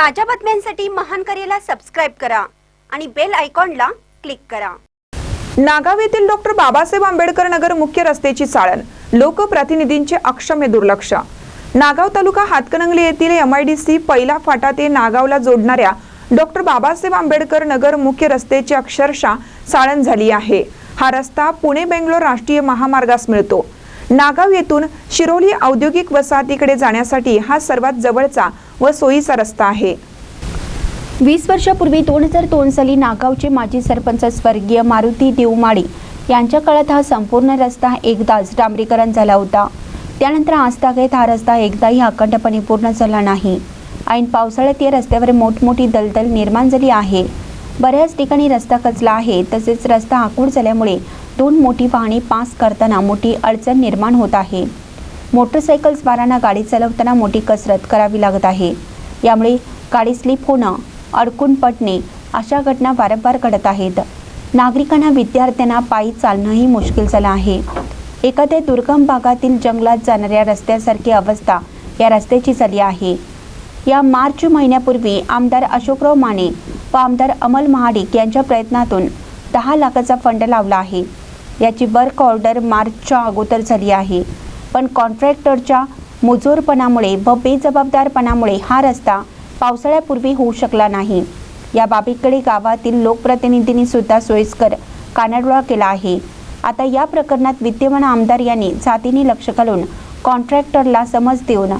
ताज्या बातम्यांसाठी महान करेला सबस्क्राईब करा आणि बेल आयकॉनला क्लिक करा. नागाव येथील डॉक्टर बाबासाहेब आंबेडकर नगर मुख्य रस्त्याची चाळण. लोकप्रतिनिधींचे अक्षम्य दुर्लक्ष. नागाव तालुका हातकणंगले येथील एम आय डी सी पहिला फाटा ते नागावला जोडणाऱ्या डॉक्टर बाबासाहेब आंबेडकर नगर मुख्य रस्त्याची अक्षरशः चाळण झाली आहे. हा रस्ता पुणे बेंगलोर राष्ट्रीय महामार्गास मिळतो. नागाव येथून शिरोली औद्योगिक वसाहतीकडे जाण्यासाठी हा सर्वात जवळचा व सोयीचा रस्ता आहे. वीस वर्षापूर्वी दोन हजार दोन साली नागावचे माजी सरपंच स्वर्गीय मारुती देवमाळी यांच्या काळात हा संपूर्ण रस्ता एकदाच डांबरीकरण झाला होता. त्यानंतर आजतागेत हा रस्ता एकदाही अखंडपणे पूर्ण झाला नाही. ऐन पावसाळ्यात या रस्त्यावर मोठमोठी दलदल निर्माण झाली आहे. बऱ्याच ठिकाणी रस्ता कचला आहे. तसेच रस्ता आखूड झाल्यामुळे दोन मोठी वाहने पास करताना मोठी अडचण निर्माण होत आहे. मोटरसायकल्सवारांना गाडी चालवताना मोठी कसरत करावी लागत आहे. यामुळे गाडी स्लिप होणं अडकून पडणे अशा घटना वारंवार घडत आहेत. नागरिकांना विद्यार्थ्यांना पायी चालणंही मुश्किल झालं आहे. एखाद्या दुर्गम भागातील जंगलात जाणाऱ्या रस्त्यासारखी अवस्था या रस्त्याची झाली आहे. या मार्च महिन्यापूर्वी आमदार अशोकराव माने व आमदार अमल महाडिक यांच्या प्रयत्नातून दहा लाखाचा फंड लावला आहे. याची वर्क ऑर्डर मार्चच्या अगोदर झाली आहे. पण कॉन्ट्रॅक्टरच्या मुजोरपणामुळे व बेजबाबदारपणामुळे हा रस्ता पावसाळ्यापूर्वी होऊ शकला नाही. या बाबीकडे गावातील लोकप्रतिनिधींनी सुद्धा सोयीस्कर कानाडोळा केला आहे. आता या प्रकरणात विद्यमान आमदार यांनी जातीने लक्ष घालून कॉन्ट्रॅक्टरला समज देऊन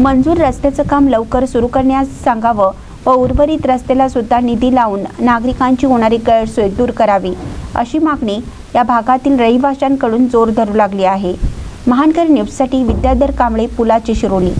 मंजूर रस्त्याचं काम लवकर सुरू करण्यास सांगावं व उर्वरित रस्त्याला सुद्धा निधी लावून नागरिकांची होणारी गैरसोय दूर करावी अशी मागणी या भागातील रहिवाशांकडून जोर धरू लागली आहे. महानकर न्यूजसाठी विद्याधर कांबळे पुलाची शिरोली.